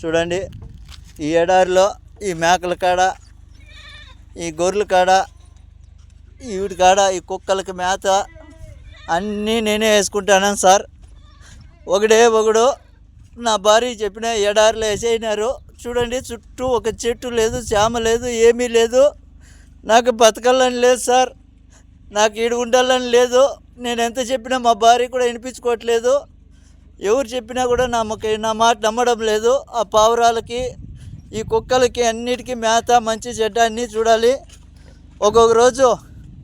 చూడండి ఈ ఎడారిలో ఈ మేకల కాడ ఈ గొర్రెల కాడ ఈ కాడ ఈ కుక్కలకి మేత అన్నీ నేనే వేసుకుంటాను సార్. ఒకడే ఒకడు నా భార్య చెప్పిన ఎడారిలో వేసేసినారు. చూడండి చుట్టూ ఒక చెట్టు లేదు చేమ లేదు ఏమీ లేదు. నాకు బతకాలని లేదు సార్. నాకు ఈడు ఉండాలని లేదు. నేను ఎంత చెప్పినా మా భార్య కూడా వినిపించుకోవట్లేదు. ఎవరు చెప్పినా కూడా నమ్మక నా మాట నమ్మడం లేదు. ఆ పావురాలకి ఈ కుక్కలకి అన్నిటికీ మేత మంచి చెడ్డ అన్నీ చూడాలి. ఒక్కొక్క రోజు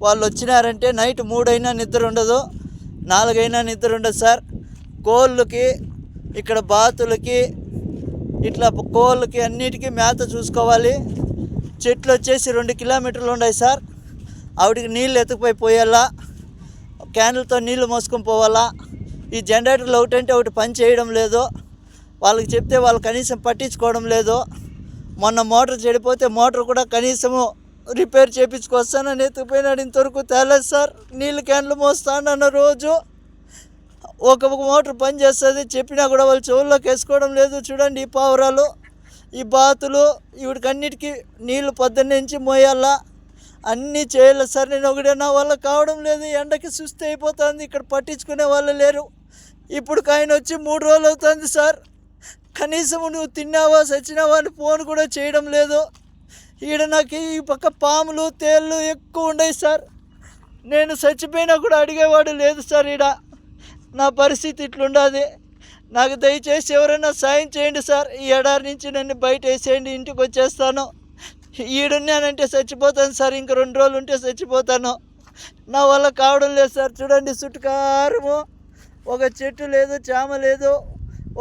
వాళ్ళు వచ్చినారంటే నైట్ మూడైనా నిద్ర ఉండదు నాలుగైనా నిద్ర ఉండదు సార్. కోళ్ళకి ఇక్కడ బాతులకి ఇట్లా కోళ్ళకి అన్నిటికీ మేత చూసుకోవాలి. చెట్లు వచ్చేసి రెండు కిలోమీటర్లు ఉన్నాయి సార్. ఆవిడకి నీళ్ళు ఎత్తుకుపోయి పోయాలా క్యాన్లతో నీళ్ళు మోసుకొని పోవాలా. ఈ జనరేటర్లు ఒకటంటే ఒకటి పని చేయడం లేదు వాళ్ళకి చెప్తే వాళ్ళు కనీసం పట్టించుకోవడం లేదు మొన్న మోటార్ చెడిపోతే మోటార్ కూడా కనీసము రిపేర్ చేయించుకొస్తానని ఎత్తుకుపోయినాడు. ఇంతవరకు తేలేదు సార్. నీళ్ళు క్యాన్లు మోస్తానన్న రోజు ఒక మోటార్ పని చేస్తుంది. చెప్పినా కూడా వాళ్ళు చెవుల్లోకి వేసుకోవడం లేదు. చూడండి ఈ పావురాలు ఈ బాతులు వీటికి నీళ్ళు పొద్దున్నే నుంచి మోయాలా? అన్నీ చేయాలి సార్. నేను ఒకటే నా వల్ల కావడం లేదు. ఎండకి సుస్థి అయిపోతుంది. ఇక్కడ పట్టించుకునే వాళ్ళు లేరు. ఇప్పుడు ఆయన వచ్చి మూడు రోజులు అవుతుంది సార్. కనీసం నువ్వు తిన్నావా సచ్చినావా అని ఫోన్ కూడా చేయడం లేదు. ఈడ నాకు ఈ పక్క పాములు తేళ్ళు ఎక్కువ ఉన్నాయి సార్. నేను చచ్చిపోయినా కూడా అడిగేవాడు లేదు సార్ ఈడ. నా పరిస్థితి ఇట్లుండదు. నాకు దయచేసి ఎవరైనా సాయం చేయండి సార్. ఈ ఎడారి నుంచి నన్ను బయట వేసేయండి ఇంటికి వచ్చేస్తాను. ఈడున్నానంటే చచ్చిపోతాను సార్. ఇంక రెండు రోజులు ఉంటే చచ్చిపోతాను. నా వల్ల కావడం లేదు సార్. చూడండి చుట్టుకారము ఒక చెట్టు లేదు చామ లేదు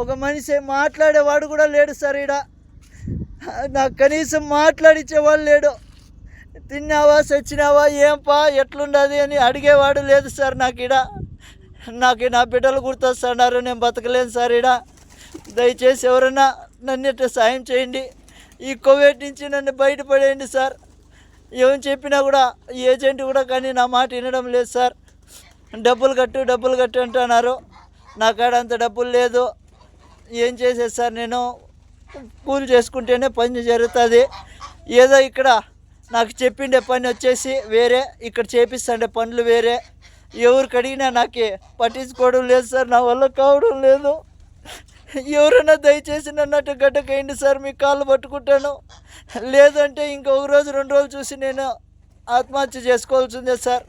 ఒక మనిషి మాట్లాడేవాడు కూడా లేడు సార్ ఈడ. నాకు కనీసం మాట్లాడించేవాడు లేడు. తిన్నావా చచ్చినావా ఏంపా ఎట్లుండదు అని అడిగేవాడు లేదు సార్ నాకు ఈడ. నాకు నా బిడ్డలు గుర్తొస్తున్నారు నేను బతకలేను సార్ ఈడ. దయచేసి ఎవరైనా నన్ను ఇట్లా సాయం చేయండి. ఈ కోవిడ్ నుంచి నన్ను బయటపడేయండి సార్. ఏం చెప్పినా కూడా ఏజెంట్ కూడా కానీ నా మాట వినడం లేదు సార్. డబ్బులు కట్టు డబ్బులు కట్టు అంటున్నారు. నా కాడ అంత డబ్బులు లేదు. ఏం చేసేది సార్ నేను? కూలి చేసుకుంటేనే పని జరుగుతుంది. ఏదో ఇక్కడ నాకు చెప్పిండే పని వచ్చేసి వేరే ఇక్కడ చేపిస్తుండే పనులు వేరే. ఎవరికి అడిగినా నాకు పట్టించుకోవడం లేదు సార్ నా వల్ల కావడం లేదు. ఎవరైనా దయచేసి నన్నట్టు అటు గడ్డకేయండి సార్ మీ కాళ్ళు పట్టుకుంటాను. లేదంటే ఇంకొక రోజు రెండు రోజులు చూసి నేను ఆత్మహత్య చేసుకోవాల్సిందే సార్.